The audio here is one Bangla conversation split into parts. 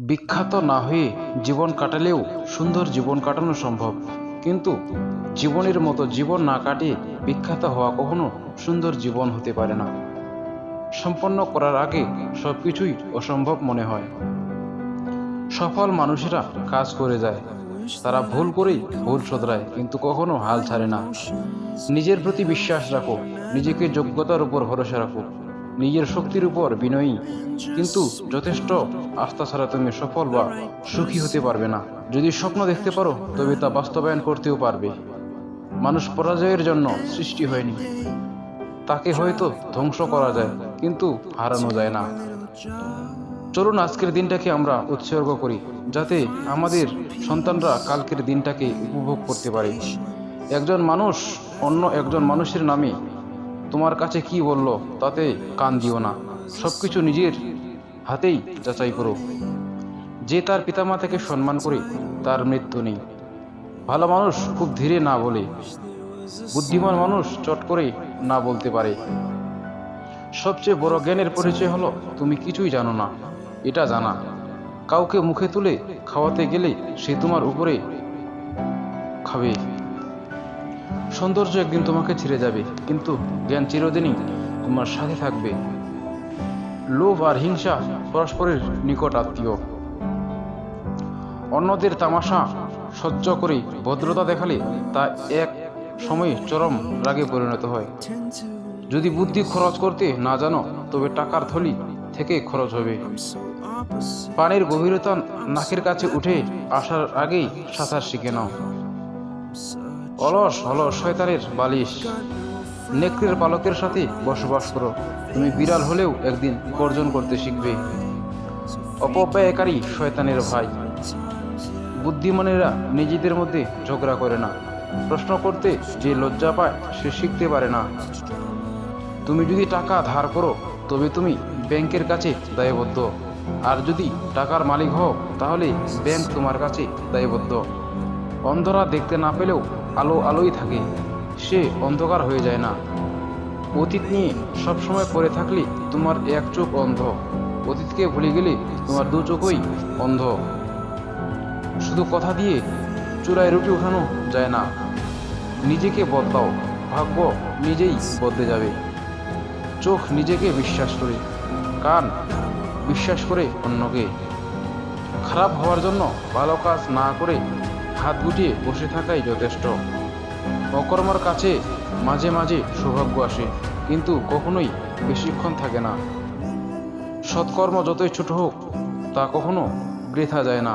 বিখ্যাত না হয়ে জীবন কাটালেও সুন্দর জীবন কাটানো সম্ভব। কিন্তু জীবনের মতো জীবন না কাটিয়ে বিখ্যাত হওয়া কখনো সুন্দর জীবন হতে পারে না। সম্পন্ন করার আগে সব কিছুই অসম্ভব মনে হয়। সফল মানুষেরা কাজ করে যায়। তারা ভুল করেই ভুল শোধরায়, কিন্তু কখনো হাল ছাড়ে না। নিজের প্রতি বিশ্বাস রাখো, নিজেকে যোগ্যতার উপর ভরসা রাখো। নিজের শক্তির উপর বিনয়ী। কিন্তু যথেষ্ট আস্থা ছাড়া তুমি সফল বা সুখী হতে পারবে না। যদি স্বপ্ন দেখতে পারো, তবে তা বাস্তবায়ন করতেও পারবে। মানুষ পরাজয়ের জন্য সৃষ্টি হয়নি। তাকে হয়তো ধ্বংস করা যায়, কিন্তু হারানো যায় না। চলুন আজকের দিনটাকে আমরা উৎসর্গ করি, যাতে আমাদের সন্তানরা কালকের দিনটাকে উপভোগ করতে পারে। একজন মানুষ অন্য একজন মানুষের নামে তোমার কাছে কি বলল তাতে কান দিও না। সব কিছু নিজের হাতেই যাচাই করো। যে তার পিতামাতাকে সম্মান করে, তার মৃত্যু নেই। ভালো মানুষ খুব ধীরে না বলে, বুদ্ধিমান মানুষ চট করে না বলতে পারে। সবচেয়ে বড় জ্ঞানের পরিচয় হলো, তুমি কিছুই জানো না, এটা জানা। কাউকে মুখে তুলে খাওয়াতে গেলে সে তোমার উপরে খাবে। সৌন্দর্য একদিন তোমাকে ছেড়ে যাবে, কিন্তু জ্ঞান চিরদিনই তোমার সাথে থাকবে। লোভ আর হিংসা পরস্পরের নিকট আত্মীয়। অন্যদের তামাশা সহ্য করে ভদ্রতা দেখালে তা এক সময়ে চরম রাগে পরিণত হয়। যদি বুদ্ধি খরচ করতে না জানো, তবে টাকার থলি থেকে খরচ হবে। পানির গভীরতা নাকের কাছে উঠে আসার আগেই সাঁতার শিখে নাও। অলস হলো শয়তানের বালিশ। নেকড়ের পালকের সাথে বসবাস করো। তুমি বিড়াল হলেও একদিন গর্জন করতে শিখবে। অপব্যয়কারী শয়তানের ভাই। বুদ্ধিমানেরা নিজেদের মধ্যে ঝগড়া করে না। প্রশ্ন করতে যে লজ্জা পায়, সে শিখতে পারে না। তুমি যদি টাকা ধার করো, তবে তুমি ব্যাংকের কাছে দায়বদ্ধ। আর যদি টাকার মালিক হও, তাহলে ব্যাংক তোমার কাছে দায়বদ্ধ। অন্ধরা দেখতে না পেলেও আলো আলোই থাকে, সে অন্ধকার হয়ে যায় না। অতীত নিয়ে সবসময় পড়ে থাকলে তোমার এক চোখ অন্ধ। অতীতকে ভুলে গেলে তোমার দু চোখই অন্ধ। শুধু কথা দিয়ে চূড়ায় রুটি উঠানো যায় না। নিজেকে বদলাও, ভাগ্য নিজেই বদলে যাবে। চোখ নিজেকে বিশ্বাস করে, কান বিশ্বাস করে অন্যকে। খারাপ হওয়ার জন্য ভালো কাজ না করে হাত গুটিয়ে বসে থাকাই যথেষ্ট। অকর্মার কাছে মাঝে মাঝে সৌভাগ্য আসে, কিন্তু কখনোই বেশিক্ষণ থাকে না। সৎকর্ম যতই ছোট হোক, তা কখনো বৃথা যায় না।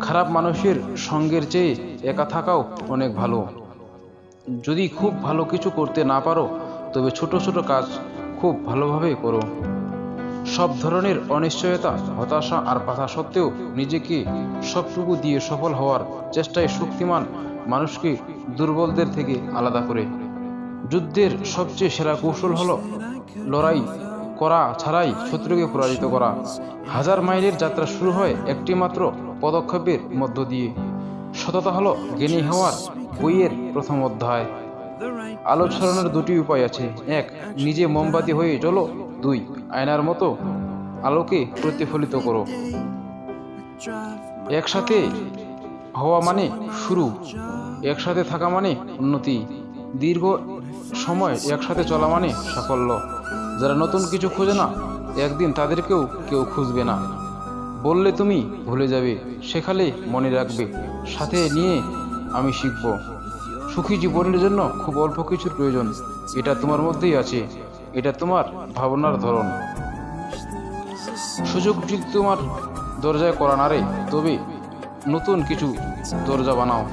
খারাপ মানুষের সঙ্গের চেয়ে একা থাকাও অনেক ভালো। যদি খুব ভালো কিছু করতে না পারো, তবে ছোট ছোট কাজ খুব ভালোভাবে করো। সব ধরনের অনিশ্চয়তা, হতাশা আর বাধা সত্ত্বেও নিজেকে সবটুকু দিয়ে সফল হওয়ার চেষ্টায় শক্তিমান মানুষকে দুর্বলদের থেকে আলাদা করে। যুদ্ধের সবচেয়ে সেরা কৌশল হল লড়াই করা ছাড়াই শত্রুকে পরাজিত করা। হাজার মাইলের যাত্রা শুরু হয় একটি মাত্র পদক্ষেপের মধ্য দিয়ে। সততা হলো জ্ঞানী হওয়ার বইয়ের প্রথম অধ্যায়। আলো ছড়ানোর দুটি উপায় আছে। এক, নিজে মোমবাতি হয়ে চলো দুই, আয়নার মতো আলোকে প্রতিফলিত করো। একসাথে হওয়া মানে শুরু, একসাথে থাকা মানে উন্নতি। দীর্ঘ সময় একসাথে চলা মানে সাফল্য। যারা নতুন কিছু খোঁজে না, একদিন তাদেরকেও কেউ খুঁজবে না। বললে তুমি ভুলে যাবে, শেখালে মনে রাখবে, সাথে নিয়ে আমি শিখব। সুখী জীবনের জন্য খুব অল্প কিছুর প্রয়োজন। এটা তোমার মধ্যেই আছে। এটা তোমার ভাবনার ধরন। সুযোগ যদি তোমার দরজায় করা নারে তবে নতুন কিছু দরজা বানাও।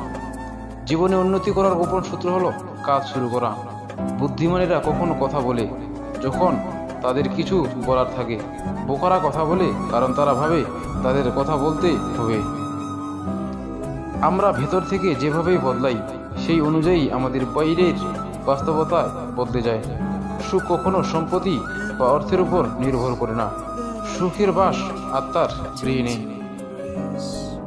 জীবনে উন্নতি করার গোপন সূত্র হলো কাজ শুরু করা। বুদ্ধিমানেরা কখনো কথা বলে, যখন তাদের কিছু বলার থাকে। বোকারা কথা বলে, কারণ তারা ভাবে তাদের কথা বলতে হবে। আমরা ভেতর থেকে যেভাবেই বদলাই সেই অনুযায়ী আমাদের বাইরের বাস্তবতা বদলে যায়। সুখ কখনো সম্পত্তি বা অর্থের উপর নির্ভর করে না। সুখের বাস আত্মার গৃহিণী।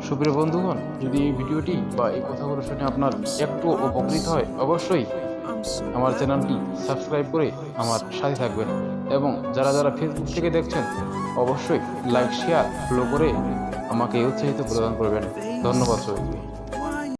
সুপ্রিয় বন্ধুগণ, যদি এই ভিডিওটি বা এই কথাগুলো শুনে আপনার একটু উপকৃত হয়, অবশ্যই আমার চ্যানেলটি সাবস্ক্রাইব করে আমার সাথে থাকবেন এবং যারা যারা ফেসবুক থেকে দেখছেন, অবশ্যই লাইক শেয়ার ফলো করে আমাকে উৎসাহিত প্রদান করবেন। ধন্যবাদ সবাইকে।